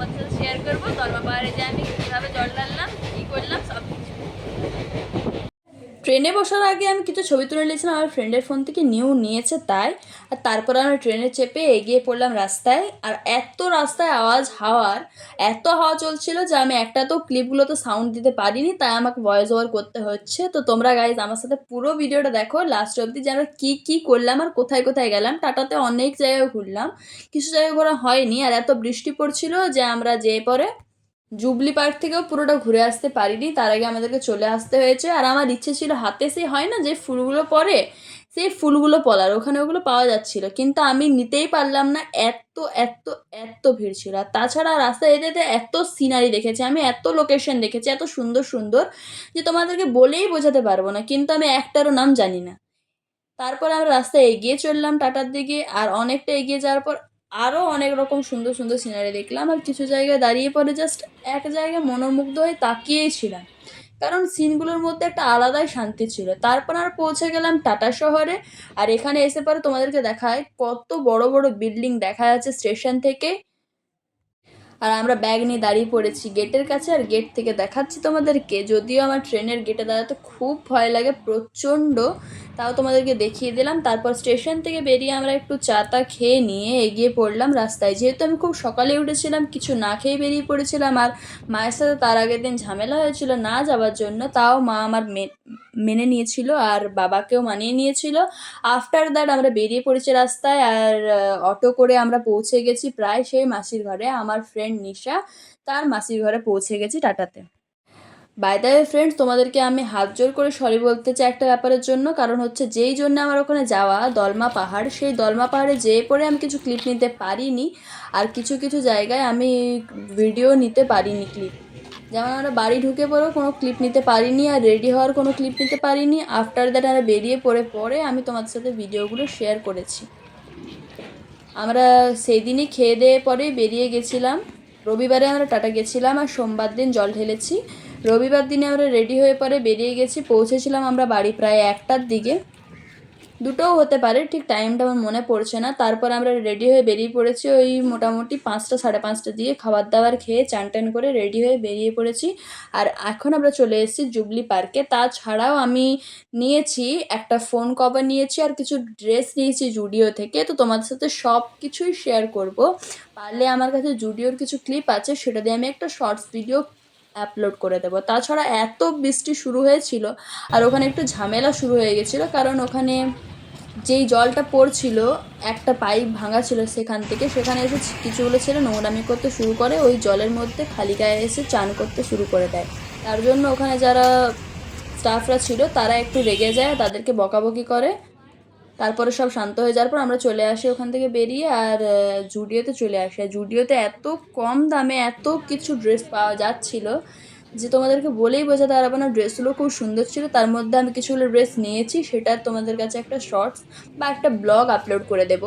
তোমাদের সাথে শেয়ার করব দলমা পাহাড়ে যে আমি কীভাবে জল ঢাললাম কী করলাম সব কিছু ট্রেনে বসার আগে আমি কিছু ছবি তুলে নিয়েছিলাম, আমার ফ্রেন্ডের ফোন থেকে নিউ নিয়েছে তাই। আর তারপর আমি ট্রেনে চেপে এগিয়ে পড়লাম রাস্তায়। আর এত রাস্তায় আওয়াজ হাওয়ার, এত হাওয়া চলছিল যে আমি একটা তো ক্লিপগুলোতে সাউন্ড দিতে পারিনি, তাই আমাকে ভয়েস ওভার করতে হচ্ছে। তো তোমরা গাইজ আমার সাথে পুরো ভিডিওটা দেখো লাস্ট অবধি যে আমরা কী কী করলাম আর কোথায় কোথায় গেলাম, টাটাতে অনেক জায়গায় ঘুরলাম। কিছু জায়গায় ঘোরা হয়নি, আর এত বৃষ্টি পড়ছিল যে আমরা যেয়ে পরে জুবলি পার্ক থেকেও পুরোটা ঘুরে আসতে পারিনি, তার আগে আমাদেরকে চলে আসতে হয়েছে। আর আমার ইচ্ছে ছিল হাতে সেই হয় না যে ফুলগুলো পরে সেই ফুলগুলো পলার, ওখানে ওগুলো পাওয়া যাচ্ছিল। কিন্তু আমি নিতেই পারলাম না, এত এত এত ভিড় ছিল। আর তাছাড়া রাস্তায় যেতে যেতে এত সিনারি দেখেছি, আমি এত লোকেশন দেখেছি, এত সুন্দর সুন্দর, যে তোমাদেরকে বলেই বোঝাতে পারব না, কিন্তু আমি একটারও নাম জানি না। তারপর আমরা রাস্তায় এগিয়ে চললাম টাটার দিকে, আর অনেকটা এগিয়ে যাওয়ার পর আরও অনেক রকম সুন্দর সুন্দর সিনারি দেখলাম আর কিছু জায়গায় দাঁড়িয়ে পরে জাস্ট এক জায়গায় মনোমুগ্ধ হয়ে তাকিয়েই ছিলাম। কারণ সিনগুলোর মধ্যে একটা আলাদাই শান্তি ছিল। তারপর আর পৌঁছে গেলাম টাটা শহরে আর এখানে এসে পরে তোমাদেরকে দেখায় কত বড় বড় বিল্ডিং দেখা যাচ্ছে স্টেশন থেকে। আর আমরা ব্যাগ নিয়ে দাঁড়িয়ে পড়েছি গেটের কাছে আর গেট থেকে দেখাচ্ছি তোমাদেরকে। যদিও আমার ট্রেনের গেটে দাঁড়াতে খুব ভয় লাগে, প্রচণ্ড তাও তোমাদেরকে দেখিয়ে দিলাম। তারপর স্টেশন থেকে বেরিয়ে আমরা একটু চা তা খেয়ে নিয়ে এগিয়ে পড়লাম রাস্তায়। যেহেতু আমি খুব সকালে উঠেছিলাম, কিছু না খেয়ে বেরিয়ে পড়েছিলাম আর মায়ের সাথে তার আগের দিন ঝামেলা হয়েছিল না যাওয়ার জন্য, তাও মা আমার মেনে নিয়েছিল আর বাবাকেও মানিয়ে নিয়েছিল। আফটার দ্যাট আমরা বেরিয়ে পড়েছি রাস্তায় আর অটো করে আমরা পৌঁছে গেছি প্রায় সেই মাসির ঘরে। আমার ফ্রেন্ড নিশা, তার মাসির ঘরে পৌঁছে গেছি টাটাতে। বাই দ্য ফ্রেন্ডস তোমাদেরকে আমি হাত জোর করে সরি বলতে চাই একটা ব্যাপারের জন্য। কারণ হচ্ছে যেই জন্য আমার ওখানে যাওয়া দলমা পাহাড়, সেই দলমা পাহাড়ে যেয়ে পরে আমি কিছু ক্লিপ নিতে পারিনি। আর কিছু কিছু জায়গায় আমি ভিডিও নিতে পারিনি ক্লিপ যেমন আমরা বাড়ি ঢুকে পরেও কোনো ক্লিপ নিতে পারিনি আর রেডি হওয়ার কোনো ক্লিপ নিতে পারিনি। আফটার দ্যাট আমরা বেরিয়ে পড়ে পরে আমি তোমাদের সাথে ভিডিওগুলো শেয়ার করেছি। আমরা সেই দিনই খেয়ে দিয়ে পরে বেরিয়ে গেছিলাম। রবিবারে আমরা টাটা গেছিলাম আর সোমবার দিন জল ঢেলেছি। রবিবার দিনে আমরা রেডি হয়ে পরে বেরিয়ে গেছি, পৌঁছেছিলাম আমরা বাড়ি প্রায় একটার দিকে। দুটোও হতে পারে, ঠিক টাইমটা আমার মনে পড়ছে না। তারপর আমরা রেডি হয়ে বেরিয়ে পড়েছি, ওই মোটামুটি পাঁচটা, সাড়ে পাঁচটা দিয়ে খাবার দাবার খেয়ে চান টান করে রেডি হয়ে বেরিয়ে পড়েছি। আর এখন আমরা চলে এসেছি জুবলি পার্কে। তাছাড়াও আমি নিয়েছি একটা ফোন কভার নিয়েছি আর কিছু ড্রেস নিয়েছি জুডিও থেকে। তো তোমাদের সাথে সব কিছুই শেয়ার করব। পারলে আমার কাছে জুডিওর কিছু ক্লিপ আছে, সেটা দিয়ে আমি একটা শর্টস ভিডিও আপলোড করে দেবো। তাছাড়া এত বৃষ্টি শুরু হয়েছিল আর ওখানে একটু ঝামেলা শুরু হয়ে গেছিল, কারণ ওখানে যেই জলটা পড়ছিল, একটা পাইপ ভাঙা ছিল সেখান থেকে, সেখানে এসে কিছুগুলো ছেলে নোংরামি করতে শুরু করে, ওই জলের মধ্যে খালি গায়ে এসে চান করতে শুরু করে দেয়। তার জন্য ওখানে যারা স্টাফরা ছিল, তারা একটু রেগে যায়, তাদেরকে বকাবকি করে। তারপরে সব শান্ত হয়ে যাওয়ার পর আমরা চলে আসি ওখান থেকে বেরিয়ে আর জুডিওতে চলে আসি। আর জুডিওতে এত কম দামে এত কিছু ড্রেস পাওয়া যাচ্ছিল যে তোমাদেরকে বলেই বোঝাতে পারব না, ড্রেসগুলো খুব সুন্দর ছিল। তার মধ্যে আমি কিছুগুলো ড্রেস নিয়েছি, সেটা তোমাদের কাছে একটা শর্টস বা একটা ব্লগ আপলোড করে দেব।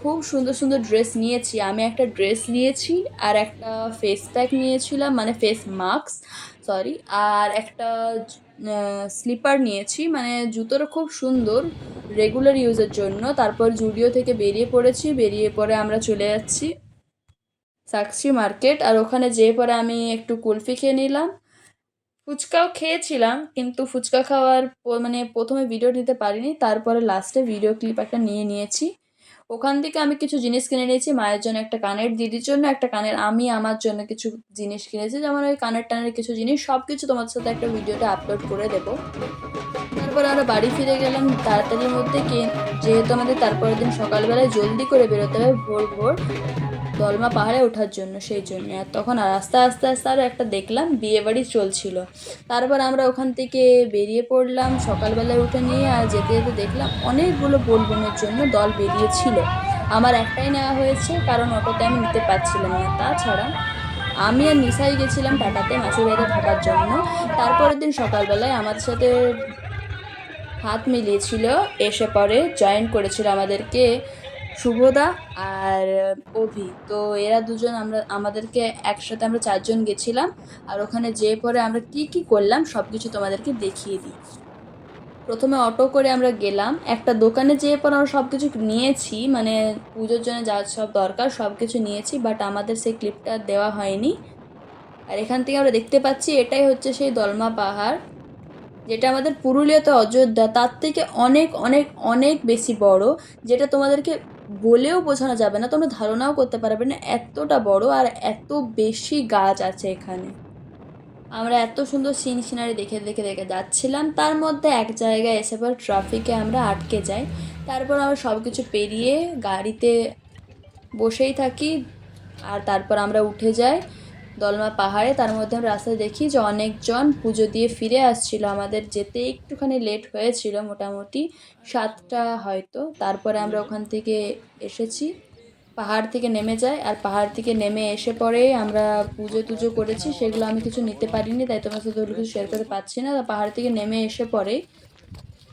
খুব সুন্দর সুন্দর ড্রেস নিয়েছি। আমি একটা ড্রেস নিয়েছি আর একটা ফেস প্যাক নিয়েছিলাম মানে ফেস মাস্ক সরি আর একটা স্লিপার নিয়েছি। মানে জুতোটা খুব সুন্দর। রেগুলার ইউজের জন্য। তারপর জুডিও থেকে বেরিয়ে পড়েছি। বেরিয়ে পরে আমরা চলে যাচ্ছি সাকসি মার্কেট আর ওখানে যেয়ে পরে আমি একটু কুলফি খেয়ে নিলাম। ফুচকাও খেয়েছিলাম, কিন্তু ফুচকা খাওয়ার মানে প্রথমে ভিডিও নিতে পারিনি। তারপরে লাস্টে ভিডিও ক্লিপ একটা নিয়ে নিয়েছি। ওখান থেকে আমি কিছু জিনিস কিনে নিয়েছি। মায়ের জন্য একটা কানের দিদির জন্য, একটা কানের আমি, আমার জন্য কিছু জিনিস কিনেছি। যেমন ওই কানের টানের কিছু জিনিস সব কিছু তোমাদের সাথে একটা ভিডিওটা আপলোড করে দেবো। তারপর আমরা বাড়ি ফিরে গেলাম তাড়াতাড়ির মধ্যে যেহেতু আমাদের তারপরের দিন সকালবেলায় জলদি করে বেরোতে হবে ভোর ভোর দলমা পাহাড়ে ওঠার জন্য সেই জন্য। আর তখন আর আস্তে আস্তে আস্তে আরও একটা দেখলাম, বিয়ে বাড়ি চলছিল। তারপর আমরা ওখান থেকে বেরিয়ে পড়লাম, সকালবেলায় উঠে নিয়ে আর যেতে যেতে দেখলাম অনেকগুলো বোলবমের জন্য দল বেরিয়েছিল। আমার একটাই নেওয়া হয়েছে, কারণ অটোতে আমি নিতে পারছিলাম না। তাছাড়া আমি আর নিশাই গেছিলাম টাটাতে মাসির বাড়িতে থাকার জন্য। তারপরের দিন সকালবেলায় আমার সাথে হাত মিলিয়েছিল, এসে পরে জয়েন করেছিল আমাদেরকে শুভদা আর অভি। তো এরা দুজন আমরা, আমাদেরকে একসাথে আমরা চারজন গেছিলাম আর ওখানে যেয়ে পরে আমরা কি কি করলাম সব কিছু তোমাদেরকে দেখিয়ে দিই। প্রথমে অটো করে আমরা গেলাম, একটা দোকানে যেয়ে পর আমরা সব কিছু নিয়েছি মানে পুজোর জন্য যা সব দরকার সব কিছু নিয়েছি বাট আমাদের সেই ক্লিপটা দেওয়া হয়নি। আর এখান থেকে আমরা দেখতে পাচ্ছি এটাই হচ্ছে সেই দলমা পাহাড়। যেটা আমাদের পুরুলিয়াতে অযোধ্যা, তার থেকে অনেক অনেক অনেক বেশি বড়, যেটা তোমাদেরকে বলেও বোঝানো যাবে না, তোমরা ধারণাও করতে পারবে না এতটা বড় আর এত বেশি গাছ আছে এখানে। আমরা এত সুন্দর সিন সিনারি দেখে দেখে দেখে যাচ্ছিলাম, তার মধ্যে এক জায়গায় এসে পর ট্রাফিকে আমরা আটকে যাই, তারপর আমরা সব কিছু পেরিয়ে গাড়িতে বসেই থাকি, আর তারপর আমরা উঠে যাই। দলমা পাহাড়ে, তার মধ্যে আমরা রাস্তায় দেখি যে অনেকজন পুজো দিয়ে ফিরে আসছিল। আমাদের যেতে একটুখানি লেট হয়েছিল, মোটামুটি সাতটা হয়তো। তারপরে আমরা ওখান থেকে এসেছি। পাহাড় থেকে নেমে যায় আর পাহাড় থেকে নেমে এসে পরে আমরা পুজো টুজো করেছি। সেগুলো আমি কিছু নিতে পারিনি, তাই তোমার সাথে কিছু শেয়ার করতে পারছি না। পাহাড় থেকে নেমে এসে পরে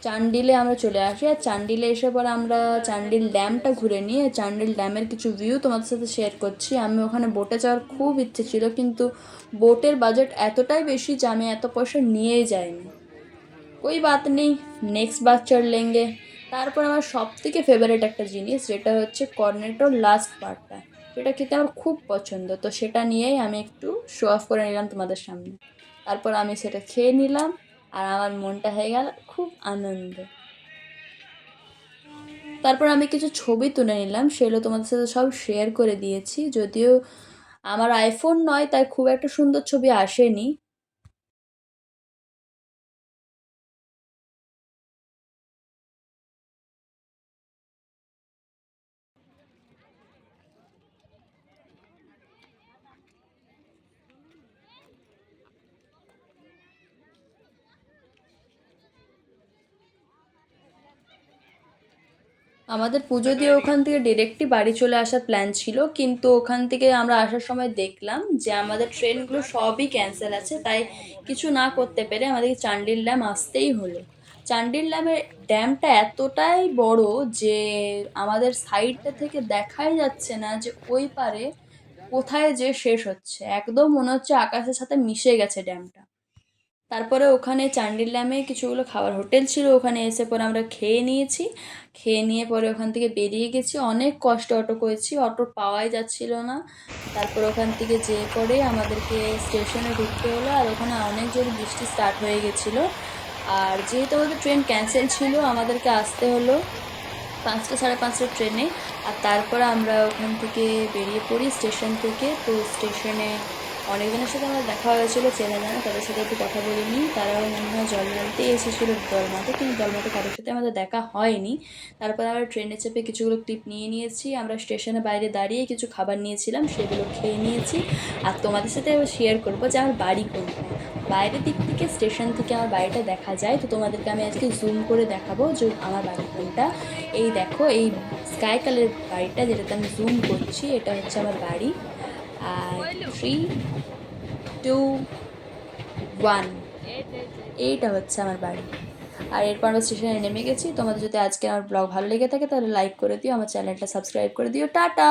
চান্ডিলে আমরা চলে আসি, আর চান্ডিলে এসে পরে আমরা চান্ডিল ড্যামটা ঘুরে নিয়ে চান্ডিল ড্যামের কিছু ভিউ তোমাদের সাথে শেয়ার করছি। আমি ওখানে বোটে যাওয়ার খুব ইচ্ছে ছিল, কিন্তু বোটের বাজেট এতটাই বেশি যে আমি এত পয়সা নিয়েই যাইনি। ওই বাত নেই নেক্সট বার চড় লেঙ্গে তারপর আমার সব থেকে ফেভারিট একটা জিনিস, যেটা হচ্ছে কর্নেটোর লাস্ট পার্টটা সেটা খেতে আমার খুব পছন্দ, তো সেটা নিয়েই আমি একটু শো অফ করে নিলাম তোমাদের সামনে। তারপর আমি সেটা খেয়ে নিলাম। আর আমার মনটা হয়ে গেল খুব আনন্দ। তারপর আমি কিছু ছবি তুলে নিলাম, সেগুলো তোমাদের সাথে সব শেয়ার করে দিয়েছি। যদিও আমার আইফোন নয়, তাই খুব একটা সুন্দর ছবি আসেনি। আমাদের পুজো দিয়ে ওখান থেকে ডিরেক্টই বাড়ি চলে আসার প্ল্যান ছিল, কিন্তু ওখান থেকে আমরা আসার সময় দেখলাম যে আমাদের ট্রেনগুলো সবই ক্যান্সেল আছে, তাই কিছু না করতে পেরে আমাদেরকে চান্ডিল ড্যাম আসতেই হলো। চান্ডিল ড্যামের ড্যামটা এতটাই বড় যে আমাদের সাইডটা থেকে দেখাই যাচ্ছে না যে ওই পারে কোথায় যে শেষ হচ্ছে। একদম মনে হচ্ছে আকাশের সাথে মিশে গেছে ড্যামটা তারপরে ওখানে চান্ডিল ড্যামে কিছুগুলো খাবার হোটেল ছিল, ওখানে এসে পরে আমরা খেয়ে নিয়েছি। খেয়ে নিয়ে পরে ওখান থেকে বেরিয়ে গেছি। অনেক কষ্ট অটো করেছি, অটো পাওয়াই যাচ্ছিল না। তারপর ওখান থেকে যেয়ে পরে আমাদেরকে স্টেশনে ঢুকতে হলো আর ওখানে অনেক জোরে বৃষ্টি স্টার্ট হয়ে গেছিল। আর যেহেতু আমাদের ট্রেন ক্যান্সেল ছিল, আমাদেরকে আসতে হলো পাঁচটা, সাড়ে পাঁচটার ট্রেনে। আর তারপরে আমরা ওখান থেকে বেরিয়ে পড়ি স্টেশন থেকে। তো স্টেশনে অনেকজনের সাথে আমার দেখা হয়েছিল, চেনা জানা, তাদের সাথে একটু কথা বলিনি। তারাও মনে হয় জল মানতে এসেছিল দলমাতে কিন্তু দলমাতে কারোর সাথে আমাদের দেখা হয়নি। তারপর আমরা ট্রেনে চেপে কিছুগুলো ক্লিপ নিয়ে নিয়েছি। আমরা স্টেশনের বাইরে দাঁড়িয়ে কিছু খাবার নিয়েছিলাম, সেগুলো খেয়ে নিয়েছি। আর তোমাদের সাথে শেয়ার করব যে আমার বাড়ি কোনটা। বাইরের দিক থেকে, স্টেশন থেকে আমার বাড়িটা দেখা যায়। তো তোমাদেরকে আমি আজকে জুম করে দেখাবো যে আমার বাড়ি কোনটা। এই দেখো, এই স্কাই কালারের বাড়িটা যেটাতে আমি জুম করছি, এটা হচ্ছে আমার বাড়ি। আর থ্রি টু ওয়ান এইটা হচ্ছে আমার বাড়ি আর এরপর আমরা স্টেশনে নেমে গেছি। তোমাদের যদি আজকে আমার ব্লগ ভালো লেগে থাকে, তাহলে লাইক করে দিও, আমার চ্যানেলটা সাবস্ক্রাইব করে দিও। টাটা!